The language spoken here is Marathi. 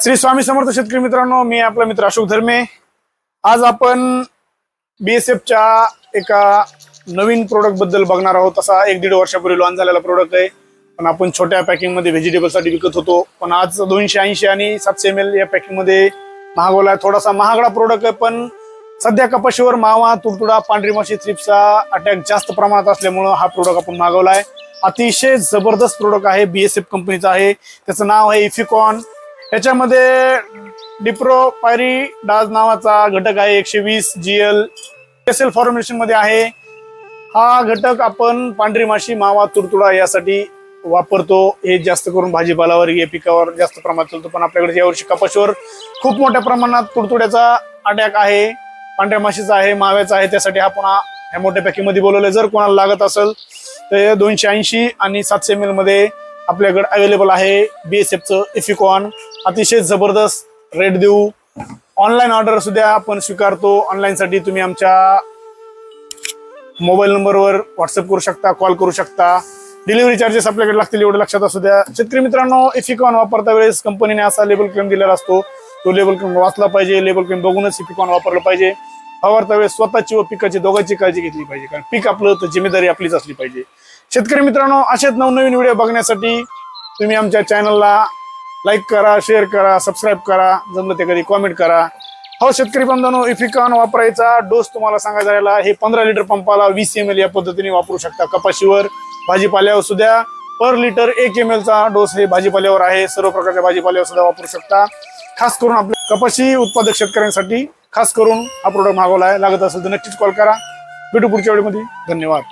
श्री स्वामी समर्थ शेतकरी मित्रांनो मी आपला मित्र अशोक धर्मे. आज आपण बीएसएफच्या एका नवीन प्रोडक्टबद्दल बघणार आहोत. असा एक दीड वर्षापूर्वी लॉन्च झालेला प्रोडक्ट आहे. पण आपण छोट्या पॅकिंगमध्ये व्हेजिटेबलसाठी विकत होतो. पण आज दोनशे ऐंशी आणि सातशे एम एल या पॅकिंगमध्ये महागवला आहे. थोडासा महागडा प्रोडक्ट आहे पण सध्या कपाशीवर मावा तुडतुडा पांढरी माशी थ्रिप्सचा अटॅक जास्त प्रमाणात असल्यामुळं हा प्रोडक्ट आपण मागवला आहे अतिशय जबरदस्त प्रोडक्ट आहे बीएसएफ कंपनीचा आहे. त्याचं नाव आहे इफिकॉन याच्यामध्ये डिप्रो पायरी डाज नावाचा घटक आहे एकशे वीस जी एल एस एल फॉर्म्युलेशनमध्ये आहे. हा घटक आपण पांढरी माशी मावा तुडतुडा यासाठी वापरतो. हे जास्त करून भाजीपालावर या पिकावर जास्त प्रमाणात चालतो. पण आपल्याकडे यावर्षी कपाशीवर खूप मोठ्या प्रमाणात तुडतुड्याचा अटॅक आहे. पांढऱ्या माशीचा आहे माव्याचा आहे. त्यासाठी हा पुन्हा ह्या मोठ्या पॅकीमध्ये बोलवलं. जर कोणाला लागत असेल तर दोनशे ऐंशी आणि सातशे एममध्ये आपल्याकडे अवेलेबल आहे बीएसएफचं इफिकॉन अतिशय जबरदस्त रेट देऊ. ऑनलाईन ऑर्डर सुद्धा आपण स्वीकारतो. ऑनलाईनसाठी तुम्ही आमच्या मोबाईल नंबरवर व्हॉट्सअप करू शकता कॉल करू शकता. डिलिव्हरी चार्जेस आपल्याकडे लागतील एवढं लक्षात असू द्या. शेतकरी मित्रांनो इफिकॉन वापरता वेळेस कंपनीने असा लेबल क्लेम दिलेला असतो. तो लेबल क्लेम वाचला पाहिजे. लेबल क्लेम बघूनच इफिकॉन वापरलं पाहिजे. फवारता वेळेस स्वतःची व पिकाची दोघांची काळजी घेतली पाहिजे. कारण पीक आपलं तर जिम्मेदारी आपलीच असली पाहिजे. शेतकरी मित्रांनो असेच नवनवीन व्हिडिओ बघण्यासाठी तुम्ही आमच्या चॅनलला लाईक करा शेअर करा सबस्क्राईब करा. जमलं ते कधी कॉमेंट करा. हो शेतकरी बांधवांनो इफिकॉन वापरायचा डोस तुम्हाला सांगा राहिला हे पंधरा लिटर पंपाला वीस एम एल या पद्धतीने वापरू शकता. कपाशीवर भाजीपाल्यावर सुद्धा पर लिटर एक एम एलचा डोस हे भाजीपाल्यावर आहे. सर्व प्रकारच्या भाजीपाल्यावर सुद्धा वापरू शकता. खास करून आपल्या कपाशी उत्पादक शेतकऱ्यांसाठी खास करून हा प्रोडक्ट मागवला आहे. लागत असेल तर नक्कीच कॉल करा. भेटू पुढच्या वेळेमध्ये. धन्यवाद.